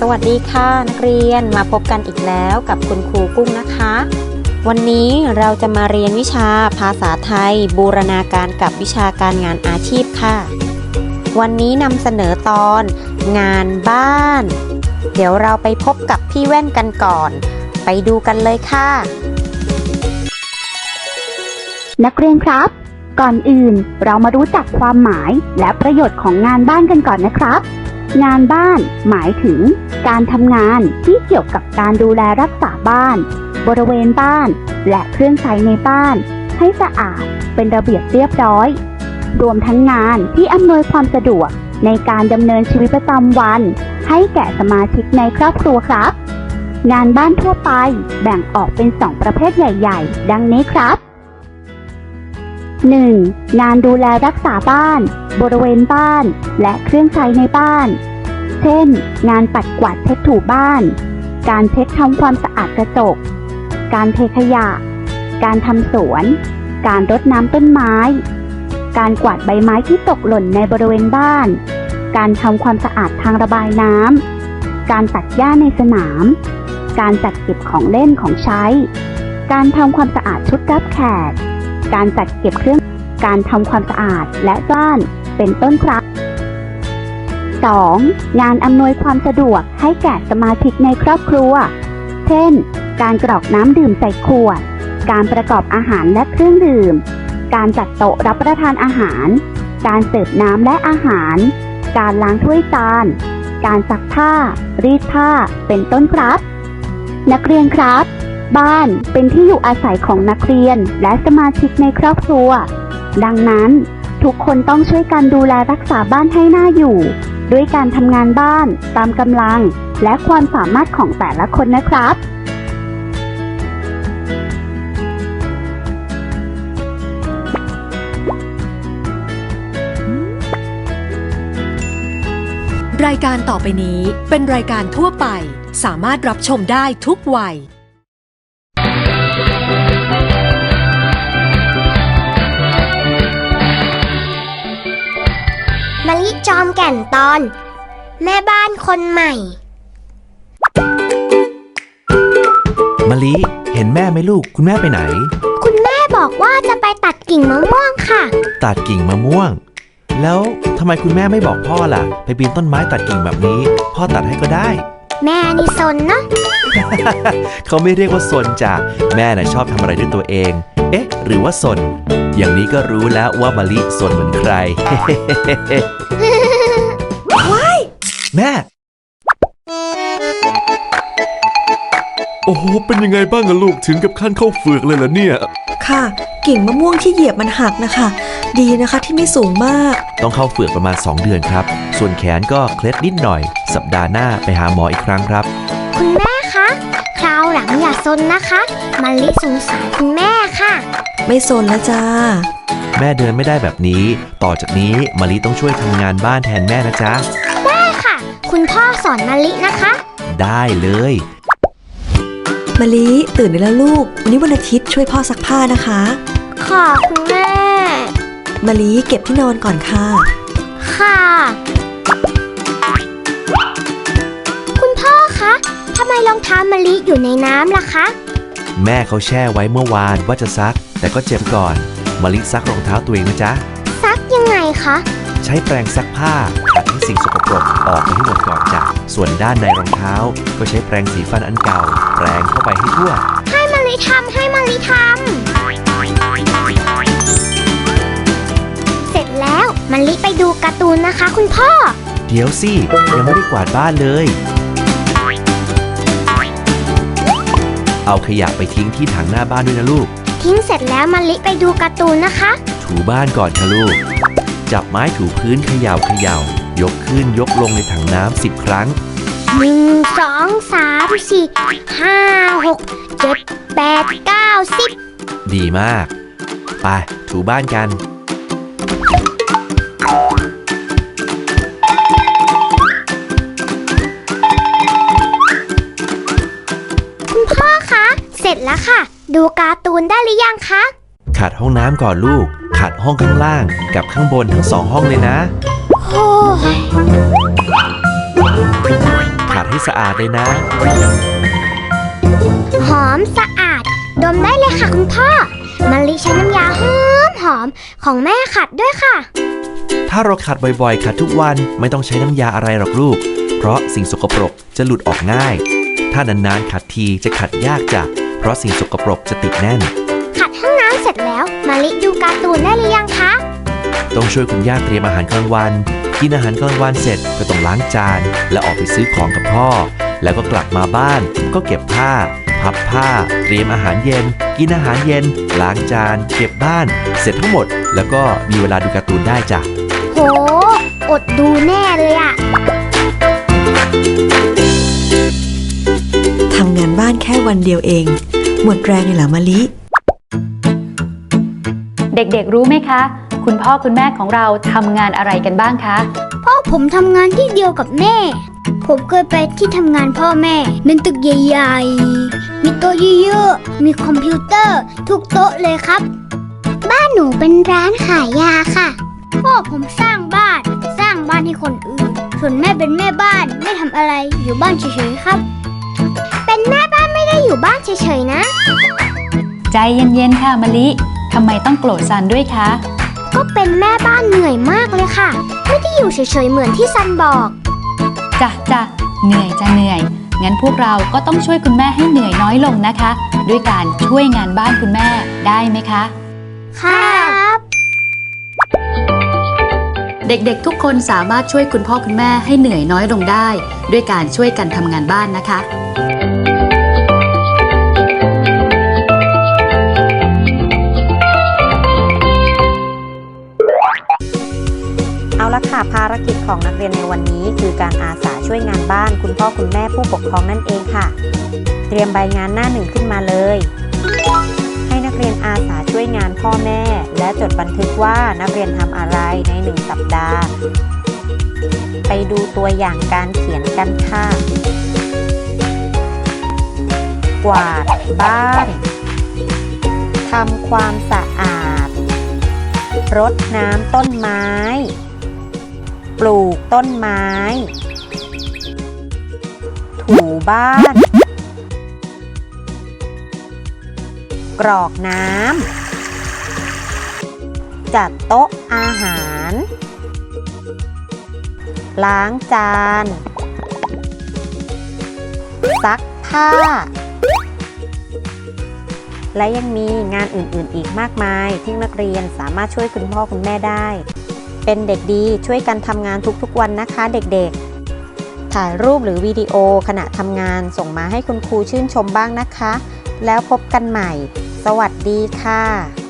สวัสดีค่ะนักเรียนมาพบกันอีกแล้วกับคุณครูกุ้งนะคะ วันนี้เราจะมาเรียนวิชาภาษาไทย บูรณาการกับวิชาการงานอาชีพค่ะ วันนี้นำเสนอตอน งานบ้าน เดี๋ยวเราไปพบกับพี่แว่นกันก่อน ไปดูกันเลยค่ะ นักเรียนครับ ก่อนอื่นเรามารู้จักความหมายและประโยชน์ของงานบ้านกันก่อนนะครับ งานบ้าน หมายถึง การทำงานที่เกี่ยวกับการดูแลรักษาบ้าน บริเวณบ้าน และเครื่องใช้ในบ้าน ให้สะอาดเป็นระเบียบเรียบร้อย รวมทั้งงานที่อำนวยความสะดวกในการดำเนินชีวิตประจำวัน ให้แก่สมาชิกในครอบครัวครับ งานบ้านทั่วไปแบ่งออกเป็นสองประเภทใหญ่ ๆ ดังนี้ครับ 1. งานดูแลรักษาบ้าน บริเวณบ้าน และเครื่องใช้ในบ้าน เช่น งานปัดกวาดเช็ดถูบ้าน การเช็ดทำความสะอาดกระจก การเทขยะ การทำสวน การรดน้ำต้นไม้ การกวาดใบไม้ที่ตกหล่นในบริเวณบ้าน การทำความสะอาดทางระบายน้ำ การตัดหญ้าในสนาม การจัดเก็บของเล่นของใช้ การทำความสะอาดชุดรับแขก การจัดเก็บเครื่อง การทำความสะอาดและบ้าน เป็นต้นครับ 2. งานอำนวยความสะดวกให้แก่สมาชิกในครอบครัว เช่น การกรอกน้ำดื่มใส่ขวด การประกอบอาหารและเครื่องดื่ม การจัดโต๊ะรับประทานอาหาร การเสิร์ฟน้ำและอาหาร การล้างถ้วยจาน การซักผ้า รีดผ้า เป็นต้นครับ นักเรียนครับ บ้านเป็นที่อยู่อาศัยของนักเรียนและสมาชิกในครอบครัว ดังนั้น ทุกคนต้องช่วยกันดูแลรักษาบ้านให้หน่าอยู่ ด้วยการทำงานบ้านตามกำลังและความสามารถของแต่ละคนนะครับรายการต่อไปนี้เป็นรายการทั่วไป สามารถรับชมได้ทุกวัย มะลิจอมแก่นตอน แม่บ้านคนใหม่ มะลิเห็นแม่ไหมลูก คุณแม่ไปไหน คุณแม่บอกว่าจะไปตัดกิ่งมะม่วงค่ะ ตัดกิ่งมะม่วง แล้วทำไมคุณแม่ไม่บอกพ่อล่ะ ไปปีนต้นไม้ตัดกิ่งแบบนี้ พ่อตัดให้ก็ได้ แม่นี่สนเนาะเขาไม่เรียกว่าสนจ้ะแม่น่ะชอบทำอะไรด้วยตัวเอง เอ๊ะ หรือว่าสน อย่างนี้ก็รู้แล้วว่ามะลิสนเหมือนใครแม่ โอ้โห เป็นยังไงบ้างอะลูกถึงกับขั้นเข้าเฟือกเลยเหรอเนี่ย ค่ะ กิ่งมะม่วงที่เหยียบมันหักนะคะ ดีนะคะที่ไม่สูงมาก ต้องเข้าเฟือกประมาณ 2 เดือนครับ ส่วนแขนก็เคล็ดนิดหน่อย สัปดาห์หน้าไปหาหมออีกครั้งครับ คุณแม่คะ คราวหลังอย่าซนนะคะมะลิสงสารคุณแม่ค่ะ ไม่สนแล้วจ้า แม่เดินไม่ได้แบบนี้ ต่อจากนี้มะลิต้องช่วยทำงานบ้านแทนแม่นะจ๊ะ ได้ค่ะ คุณพ่อสอนมะลินะคะ ได้เลยมะลิตื่นได้แล้วลูก วันนี้วันอาทิตย์ช่วยพ่อซักผ้านะคะขอบคุณแม่มะลิเก็บที่นอนก่อนค่ะ ค่ะ คุณพ่อคะทำไมรองเท้ามะลิอยู่ในน้ำล่ะคะ แม่เขาแช่ไว้เมื่อวานว่าจะซัก แต่ก็เจ็บก่อนมะลิซักรองเท้าตัวเองนะจ๊ะ ซักยังไงคะ ใช้แปรงซักผ้าขัดให้สิ่งสกปรกออกไปให้หมดก่อนจ้ะส่วนด้านในรองเท้า ก็ใช้แปรงสีฟันอันเก่า แปรงเข้าไปให้ทั่ว ให้มะลิทำให้มะลิทำเสร็จแล้วมะลิไปดูการ์ตูนนะคะ คุณพ่อ เดี๋ยวสิยังไม่ได้กวาดบ้านเลย เอาขยะไปทิ้งที่ถังหน้าบ้านด้วยนะลูก ทิ้งเสร็จแล้วมะลิไปดูการ์ตูนนะคะ ถูบ้านก่อนค่ะลูก จับไม้ถูพื้นเขย่าเขย่า ยกขึ้นยกลงในถังน้ำสิบครั้งหนึ่งสองสามสี่ห้าหกเจ็ดแปดเก้าสิบดีมาก ไปถูบ้านกัน ดูการ์ตูนได้หรือยังคะขัดห้องน้ำก่อนลูกขัดห้องข้างล่าง กับข้างบนทั้งสองห้องเลยนะ โอ้ยขัดให้ให้สะอาดเลยนะ หอมสะอาด ดมได้เลยค่ะคุณพ่อมะลิใช้น้ำยาหอมหอมของแม่ขัดด้วยค่ะ ถ้าเราขัดบ่อยๆ ขัดทุกวันไม่ต้องใช้น้ำยาอะไรหรอกลูก เพราะสิ่งสกปรกจะหลุดออกง่าย ถ้านานๆขัดทีจะขัดยากจ้ะ เพราะสิ่งสกปรกจะติดแน่น ขัดห้องน้ำเสร็จแล้วมะลิดูการ์ตูนได้หรือยังคะ ต้องช่วยคุณย่าเตรียมอาหารกลางวัน กินอาหารกลางวันเสร็จก็ต้องล้างจาน แล้วออกไปซื้อของกับพ่อ แล้วก็กลับมาบ้าน ก็เก็บผ้า พับผ้า เตรียมอาหารเย็น กินอาหารเย็น ล้างจาน เก็บบ้าน เสร็จทั้งหมด แล้วก็มีเวลาดูการ์ตูนได้จ้ะ โห อดดูแน่เลยอะ ทำงานบ้านแค่วันเดียวเอง หมดแรงเลยเหรอมะลิ เด็กๆ รู้ไหมคะ คุณพ่อคุณแม่ของเราทำงานอะไรกันบ้างคะ พ่อผมทำงานที่เดียวกับแม่ ผมเคยไปที่ทำงานพ่อแม่ เป็นตึกใหญ่ๆ มีโต๊ะเยอะๆ มีคอมพิวเตอร์ทุกโต๊ะเลยครับ บ้านหนูเป็นร้านขายยาค่ะ พ่อผมสร้างบ้าน สร้างบ้านให้คนอื่น ส่วนแม่เป็นแม่บ้าน ไม่ทำอะไร อยู่บ้านเฉยๆครับ อยู่บ้านเฉยๆนะ ใจเย็นๆค่ะมะลิทำไมต้องโกรธซันด้วยคะ ก็เป็นแม่บ้านเหนื่อยมากเลยค่ะ ไม่ได้อยู่เฉยๆเหมือนที่ซันบอกจ้ะจ้ะเหนื่อยจะเหนื่อย งั้นพวกเราก็ต้องช่วยคุณแม่ให้เหนื่อยน้อยลงนะคะ ด้วยการช่วยงานบ้านคุณแม่ได้ไหมคะ ครับเด็กๆ ทุกคนสามารถช่วยคุณพ่อคุณแม่ให้เหนื่อยน้อยลงได้ ด้วยการช่วยกันทำงานบ้านนะคะ เอาละค่ะภารกิจของนักเรียนในวันนี้ คือการอาสาช่วยงานบ้าน คุณพ่อคุณแม่ผู้ปกครองนั่นเองค่ะ เตรียมใบงานหน้าหนึ่งขึ้นมาเลย ให้นักเรียนอาสาช่วยงานพ่อแม่ และจดบันทึกว่านักเรียนทำอะไรในหนึ่งสัปดาห์ ไปดูตัวอย่างการเขียนกันค่ะ กวาดบ้านทำความสะอาดรดน้ำต้นไม้ ลูกต้นไม้ ถูบ้าน กรอกน้ำ จัดโต๊ะอาหาร ล้างจาน ซักผ้า และยังมีงานอื่นๆอีกมากมายที่นักเรียนสามารถช่วยคุณพ่อคุณแม่ได้ เป็นเด็กดีช่วยกันทำงานทุกๆวันนะคะเด็กๆ ถ่ายรูปหรือวิดีโอขณะทำงานส่งมาให้คุณครูชื่นชมบ้างนะคะ แล้วพบกันใหม่ สวัสดีค่ะ